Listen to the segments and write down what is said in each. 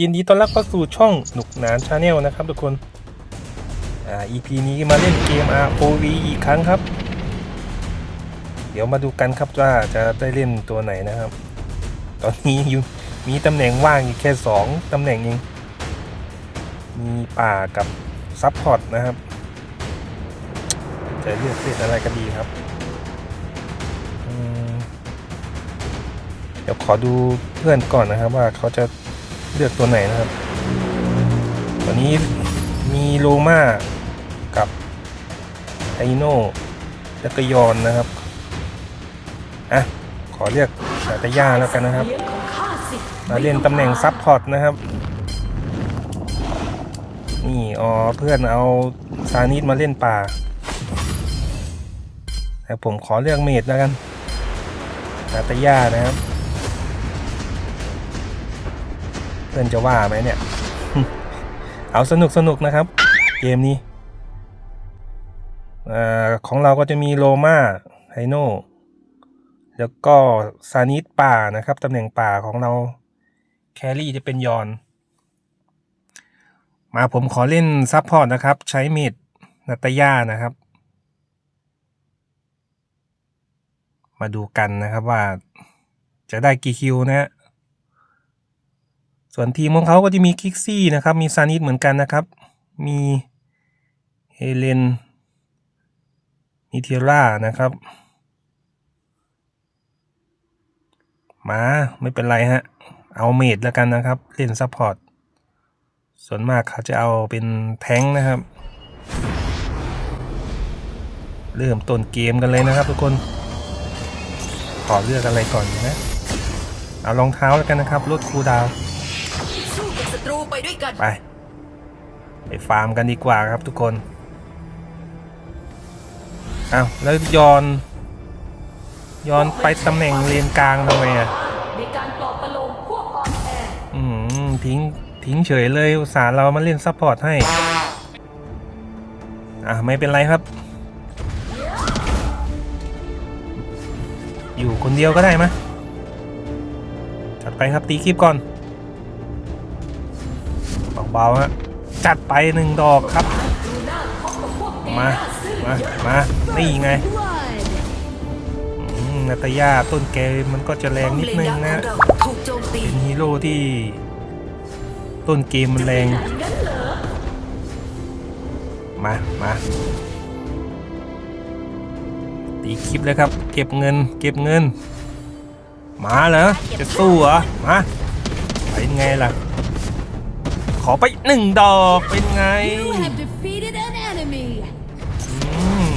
ยินดีต้อนรับเข้าสู่ช่องหนุกหนานชาแนลนะครับทุกคนอ่า EP นี้มาเล่นเกม ROV อีกครั้งครับ เดี๋ยวมาดูกันครับว่าจะได้เล่นตัวไหนนะครับ ตอนนี้อยู่มีตำแหน่งว่างอยู่แค่ 2ตำแหน่งเองมีป่ากับซับพอร์ตนะครับ จะเลือกเล่นอะไรกันดีครับเดี๋ยวขอดูเพื่อนก่อนนะครับว่าเขาจะ เลือกตัวไหนนะครับ ตอนนี้มีโลมากับไอโน่แล้วก็ยอนนะครับ อะ ขอเรียกสาตยาแล้วกันนะครับ มาเล่นตำแหน่งซับพอร์ตนะครับ นี่อ๋อเพื่อนเอาซานิดมาเล่นป่าแต่ผมขอเลือกเมดแล้วกันนาตายานะครับ เพื่อนจะว่าไหมเนี่ย เอาสนุกสนุกนะครับ เกมนี้อของเราก็จะมีโลมาไฮโนแล้วก็ซานิสป่านะครับตำแหน่งป่าของเราแครี่จะเป็นยอน มาผมขอเล่นซับพอร์ตนะครับ ใช้เมดนาตาย่านะครับ มาดูกันนะครับว่าจะได้กี่คิวนะฮะ ส่วนทีมของเขาก็จะมีคิกซี่นะครับ มีซานิสเหมือนกันนะครับ มีเฮเลน มีเทียร่านะครับ มาไม่เป็นไรฮะ เอาเมดแล้วกันนะครับ เล่นซัพพอร์ต ส่วนมากเขาจะเอาเป็นแท้งนะครับ เริ่มต้นเกมกันเลยนะครับทุกคน ขอเลือกอะไรก่อนนะ เอารองเท้าแล้วกันนะครับ ลดคูดาว ไปด้วยกัน ไป ไปฟาร์มกันดีกว่าครับทุกคนอ้าวแล้วยอนยอนไปตำแหน่งเลนกลางทำไมอะในการปลอบประโลมพวกอ่อนแออืมทิ้งทิ้งเฉยเลยอุตส่าห์เรามาเล่นซัพพอร์ตให้ อะไม่เป็นไรครับ อยู่คนเดียวก็ได้มะจัดไปครับตีคลิปก่อน เบาฮะจัดไปหนึ่งดอกครับ มา มา มา นี่ไงนาตายาต้นเกมมันก็จะแรงนิดนึงนะ เป็นฮีโร่ที่ ต้นเกมมันแรง มา มาตีคลิปเลยครับ เก็บเงิน เก็บเงิน มาเหรอ จะสู้เหรอ มาเป็นไงล่ะ ขอไปหนึ่งดอกเป็นไง You have defeated an enemy. อืม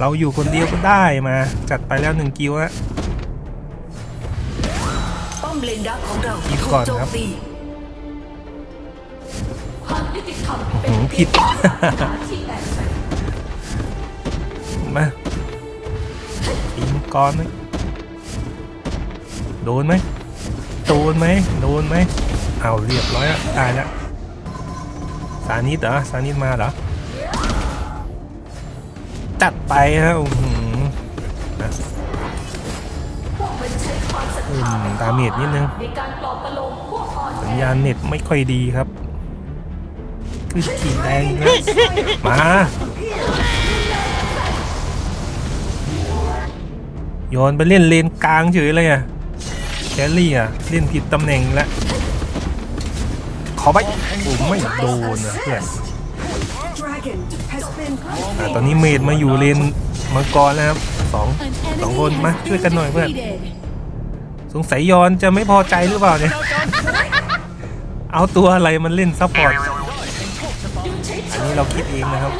เราอยู่คนเดียวก็ได้มา จัดไปแล้วหนึ่งกิวฮะป้อมเลนดักของเราหยิบถูก่กอนโจมครับตีความยุติธรรมหืมผิดที่แตกแสงมาตีมังกรไหมโดนไหมโดนไหมโดนไหมเอาเรียบร้อยแล้วตายแล้ว สานิดเหรอสานิดมาเหรอจัดไปฮะหือนะพวกมันใช้ความศรัทอืมดาเมจนิดนึงในการปลอบประโลมพวกอ่อนสัญญาณเน็ตไม่ค่อยดีครับคือขีดแดงนะมาโยนไปเล่นเลนกลางเฉยเลยอะแคลรี่อะ เล่นผิดตำแหน่งแล้ว ขอไปโอ้ไม่โดนอะเพื่อนอะตอนนี้เมดมาอยู่เลนมังกรแล้วครับสอง An สอง enemy คนมา has ช่วย been กันหน่อยเพื่อน defeated. สงสัยยอนจะไม่พอใจหรือเปล่าเนี่ย เอาตัวอะไรมันเล่นซัพพอร์ต อันนี้เราคิดเองนะครับ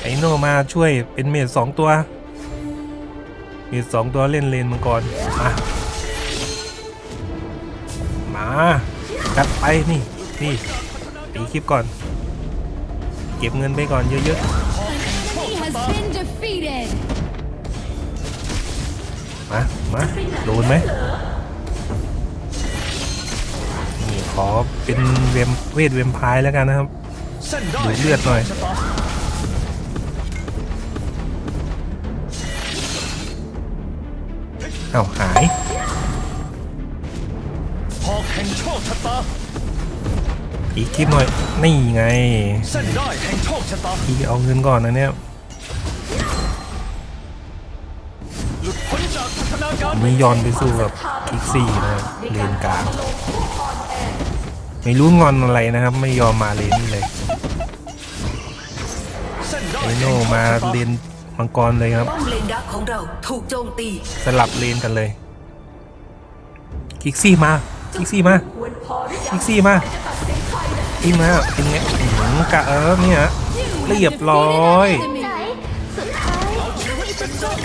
ไอโนมาช่วยเป็นเมดสองตัว เมดสองตัวเล่นเลนมังกรมามา จัดไปนี่นี่ตีคลิปก่อน เก็บเงินไปก่อนเยอะ An enemy has been defeated. ๆมา มา โดนไหมนี่ขอเป็นเวมเวทเวมไพร์แล้วกันนะครับดูดเลือดหน่อยเอ้าหาย ชะตาอีกคลิปหน่อย นี่ไง เส้นได้แห่งโชคชะตาอีกเอาเงินก่อนนะเนี่ย หลุดพ้นจากพัฒนาการมียอนไปสู้กับคิกซี่นะครับเลนกลางไม่รู้งอนอะไรนะครับ ไม่ยอมมาเลนเลยเส้นได้ไอแห่งโนโชคมาชะตาเลนมังกรเลยครับ ป้อมเลนดักของเราถูกโจมตีสลับเลนกันเลยคิกซี่มาคิกซี่มา พอหรือยังคิกซี่มาอีมาเป็นไงอื้อหือกะเออเนี่ย You เรียบร้อย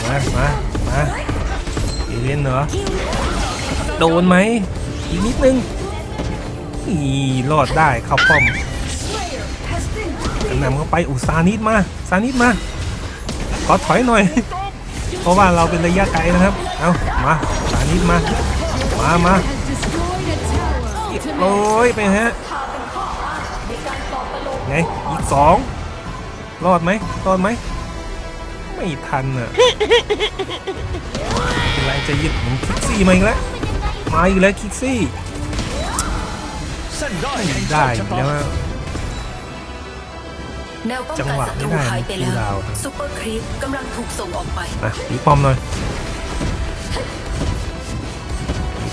มามามาเอเลนเหรอโดนไหมอีกนิดนึงอีรอดได้เข้าป้อมนำเข้าไปอุซานิดมาซานิดมาขอถอยหน่อย เพราะว่าเราเป็นระยะไกลนะครับ เอามาซานิดมา มามา โอ้ยไปฮะไงอีกสองรอดไหมรอดไหมไม่ทันอะเป็นไรจะยึดผมคิกซี่มาอีกแล้วมาอีกแล้วคิกซี่เส้นได้แห่งโชได้คชะแล้ตาวแนวป้องจังกันหวะศัไม่ตรูได้หายไปมันแล้วคูลดาวน์ซุปเปอร์ครีปกำลังถูกส่งออกไปอะตีป้อมหน่อย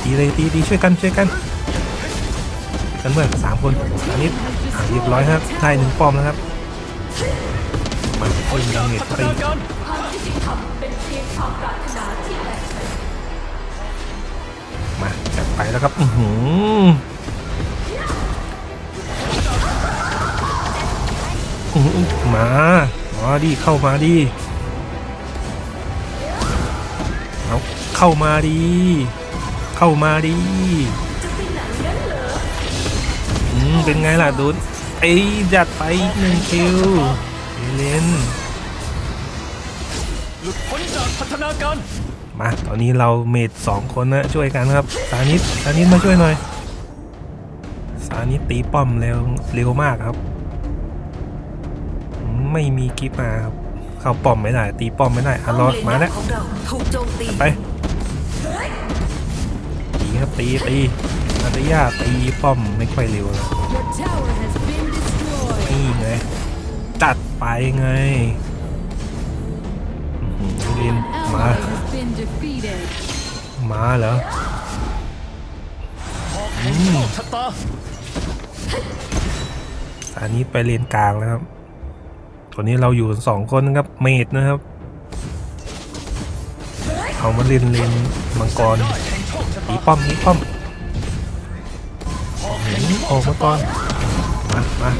ตีเลยตีตีช่วยกันช่วยกัน กันเมื่อนสามคนอันนี้เรียบร้อยครับได้หนึ่งป้อมแล้วครับมันาอีกการความยุติธรรมเป็นเพียงความปรารถนาที่แตต่างมาจัดไปแล้วครับอือหืออื้อหือมา มาดิ เข้ามาดิเอาเข้ามาดิ เข้ามาดิ เป็นไงล่ะดูดไอ้ยจัดไปอีกหนึ่งคิวเอเลนหลุดพ้นจากพัฒนาการมาตอนนี้เราเมดสองคนนะช่วยกันครับ สานิตสานิตมาช่วยหน่อย สานิตตีป้อมเร็วเร็วมากครับ ไม่มีกิฟมาครับ เข้าป้อมไม่ได้ ตีป้อมไม่ได้อะป้อรมอเลนมาดัแล้วกของเราถูกโจมตีไปตีครับตีตี นาตยาตีป้อมไม่ค่อยเร็วเลยนี่ไงจัดไปไงอื้อหือเรียนมามาเหรออืมชะต่อนนี้ไปเลนกลางแล้วครับตอนนี้เราอยู่สองคนนะครับ เมดนะครับ เอามาเลนเลนมังกรตีป้อมตีป้อม ออกมาก่อนมามา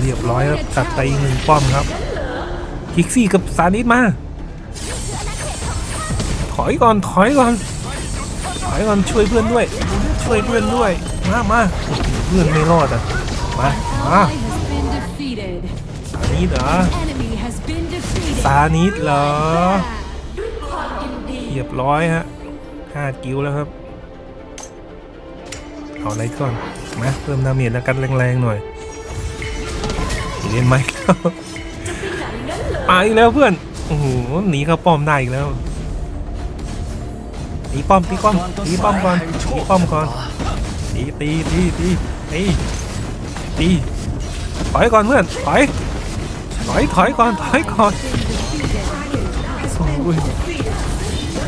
เรียบร้อยครับตัดไปอีกหนึ่งป้อมครับคิกซี่กับซานิสมา ถอยก่อนถอยก่อนถอยก่อนช่วยเพื่อนด้วย ช่วยเพื่อนด้วยมามาเพื่อนไม่รอดอะมามาซานิสเหรอซานิสเหรอเรียบร้อยฮะห้ากิวแล้วครับเอาอะไรก่อน มาเพิ่มดาเมจแล้วกันแรงๆหน่อยเล่นไหมไปแล้วเพื่อนโอ้โหหนีเข้าป้อมได้อีกแล้วตีป้อมตีป้อมตีป้อมก่อนตีป้อมก่อนตีตีตีตีตีตีถอยก่อนเพื่อนถอยถอยถอยก่อนถอยก่อนโอ้ย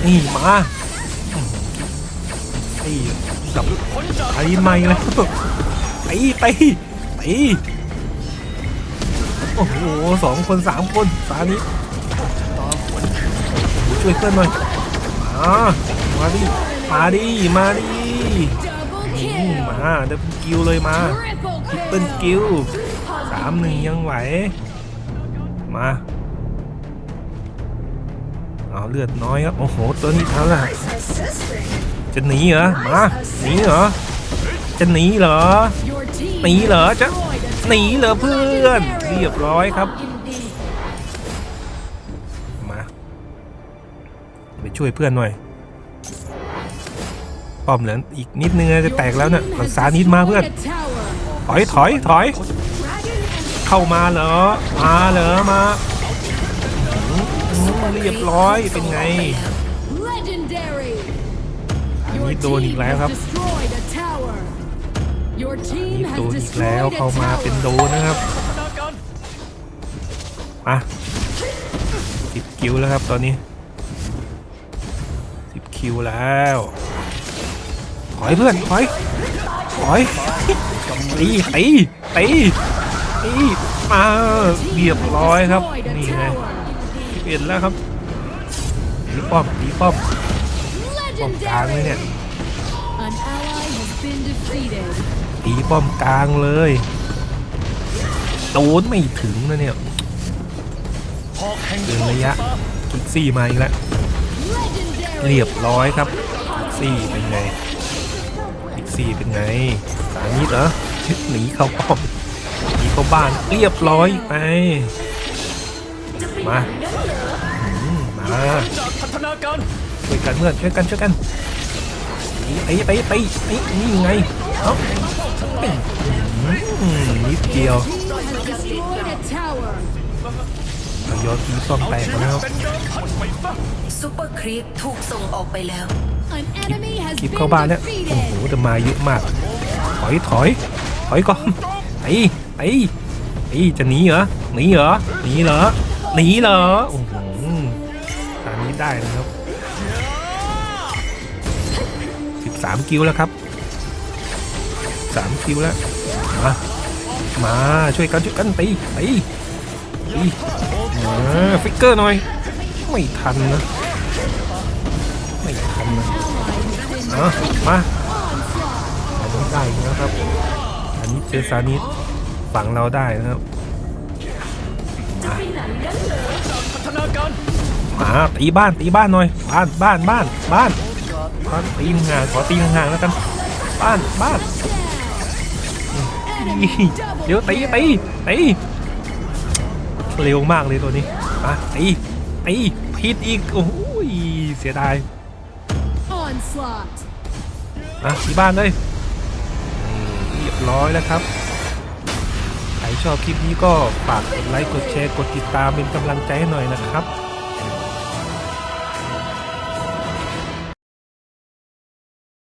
นี่มา ไอ้ดับไอ้ไม่แล้วตีตีตีโอ้โหสองคนสามคนสานี้ช่วยเพื่อนหน่อยมามาดิมาดิมาดิม kill. มาเดินกิวเลยมาทิปเปิลกิวสามหนึ่งยังไหวมาเอาเลือดน้อยครับโอ้โหตัวนี้เท่าไหร่ จะหนีเหรอมาหนีเหรอจะหนีเหรอหนีเหรอจะหนีเหรอเพื่อนเรียบร้อยครับมาไปช่วยเพื่อนหน่อยป้อมเหลืออีกนิดนึงจะแตกแล้วเนี่ย Team รัก has ษานิดมาเพื่อนถอยถอยถอย เข้ามาเหรอมาเหรอมาเรียบร้อยเป็นไง โดนอีกแล้วครับ has destroyed a tower. Your นี่ team โดนอีกแล้วเข้ามาเป็นโดนนะครับมาสิบคิวแล้วครับตอนนี้สิบคิวแล้วถอยเพื่อนถอยถอยตีตีตีตีมาเรียบร้อยครับนี่ไงเปลี่ยนแล้วครับตีป้อมตีป้อมป้อมกลางเลยเนี่ย ตีป้อมกลางเลยโดนไม่ถึงนะเนี่ยหอกแห่งเดินโชคระยะชะตากิกซี่มาอีกแล้ว Legendary. เรียบร้อยครับกิกซี่เป็นไงกิกซี่เป็นไงสามิตเหรอหนีเข้าป้อมหนีเข้าบ้านเรียบร้อยไปมาอืมมาจากพัฒนาการช่วยกันเพื่อนช่วยกันช่วยกัน ตีตีตีตีตีนี่ไงเอ้าอืมนิดเดียว Team has destroyed a tower. เอายอดทีซ่อมแตกหมดแล้วเป็นเดิมพันไปซะซูเปอร์ครีปถูกส่งออกไปแล้ว An enemy has คลิป been เข้าบ้านแล้วโอ้โห defeated. แต่มาเยอะมาก ถอยถอยถอยก่อนไอ้ไอ้ไอ้จะหนีเหรอหนีเหรอหนีเหรอหนีเหรอโอ้โหตอนนี้ได้นะครับ สามคิวแล้วครับสามคิวแล้วมามาช่วยกันช่วยกันตีตีตีมาฟิกเกอร์หน่อย ไม่ทันนะไม่ทันนะเอามาอันนี้ได้อีกแล้วครับ อันนี้เจอซานิสฝังเราได้นะครับมาตีบ้านตีบ้านหน่อย บ้านบ้านบ้านบ้าน บ้านตีห่างขอตีห่างๆแล้วกัน บ้านบ้าน Enemy เดี๋ยว double ตีตี kill. ตีเร็วมากเลยตัวนี้มาตีตีผิดอีกโอ้ยเสียดาย Onslaught. มาที่บ้านเลยนี่เรียบร้อยแล้วครับใครชอบคลิปนี้ก็ฝากกดไลค์กดแชร์กดติดตามเป็นกำลังใจให้หน่อยนะครับ